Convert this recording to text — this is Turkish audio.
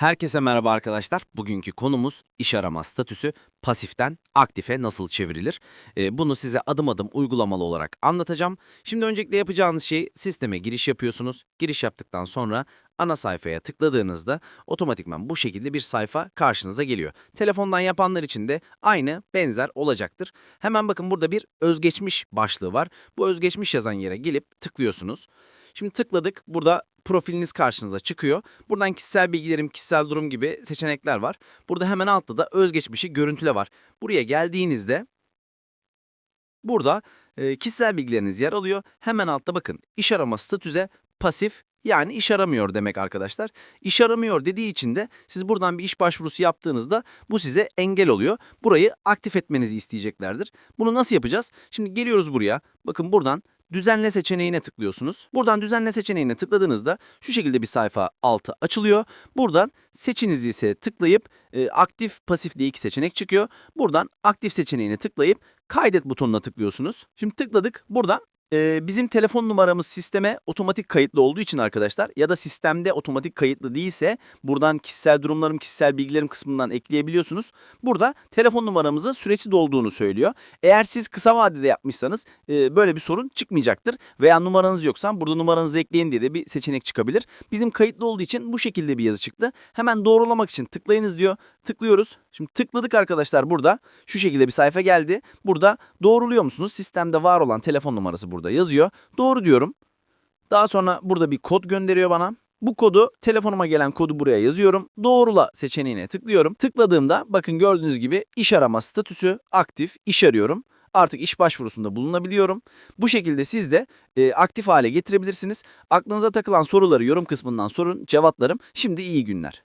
Herkese merhaba arkadaşlar. Bugünkü konumuz iş arama statüsü pasiften aktife nasıl çevrilir? Ee, bunu size adım adım uygulamalı olarak anlatacağım. Şimdi öncelikle yapacağınız şey sisteme giriş yapıyorsunuz. Giriş yaptıktan sonra ana sayfaya tıkladığınızda otomatikman bu şekilde bir sayfa karşınıza geliyor. Telefondan yapanlar için de aynı benzer olacaktır. Hemen bakın burada bir özgeçmiş başlığı var. Bu özgeçmiş yazan yere gelip tıklıyorsunuz. Şimdi tıkladık. Burada profiliniz karşınıza çıkıyor. Buradan kişisel bilgilerim, kişisel durum gibi seçenekler var. Burada hemen altta da özgeçmişi görüntüle var. Buraya geldiğinizde burada e, kişisel bilgileriniz yer alıyor. Hemen altta bakın iş arama statüze pasif yani iş aramıyor demek arkadaşlar. İş aramıyor dediği için de siz buradan bir iş başvurusu yaptığınızda bu size engel oluyor. Burayı aktif etmenizi isteyeceklerdir. Bunu nasıl yapacağız? Şimdi geliyoruz buraya. Bakın buradan düzenle seçeneğine tıklıyorsunuz. Buradan düzenle seçeneğine tıkladığınızda şu şekilde bir sayfa altı açılıyor. Buradan seçinizi ise tıklayıp e, aktif pasif diye iki seçenek çıkıyor. Buradan aktif seçeneğine tıklayıp kaydet butonuna tıklıyorsunuz. Şimdi tıkladık. Buradan e, bizim telefon numaramız sisteme otomatik kayıtlı olduğu için arkadaşlar ya da sistemde otomatik kayıtlı değilse buradan kişisel durumlarım, kişisel bilgilerim kısmından ekleyebiliyorsunuz. Burada telefon numaramızın süresi dolduğunu söylüyor. Eğer siz kısa vadede yapmışsanız e, böyle bir sorun çıkmayacaktır. Veya numaranız yoksa burada numaranızı ekleyin diye de bir seçenek çıkabilir. Bizim kayıtlı olduğu için bu şekilde bir yazı çıktı. Hemen doğrulamak için tıklayınız diyor. Tıklıyoruz. Şimdi tıkladık arkadaşlar burada. Şu şekilde bir sayfa geldi. Burada doğruluyor musunuz? Sistemde var olan telefon numarası burada yazıyor. Doğru diyorum. Daha sonra burada bir kod gönderiyor bana. Bu kodu, telefonuma gelen kodu buraya yazıyorum. Doğrula seçeneğine tıklıyorum. Tıkladığımda bakın gördüğünüz gibi iş arama statüsü aktif, iş arıyorum. Artık iş başvurusunda bulunabiliyorum. Bu şekilde siz de e, aktif hale getirebilirsiniz. Aklınıza takılan soruları yorum kısmından sorun, cevaplarım. Şimdi iyi günler.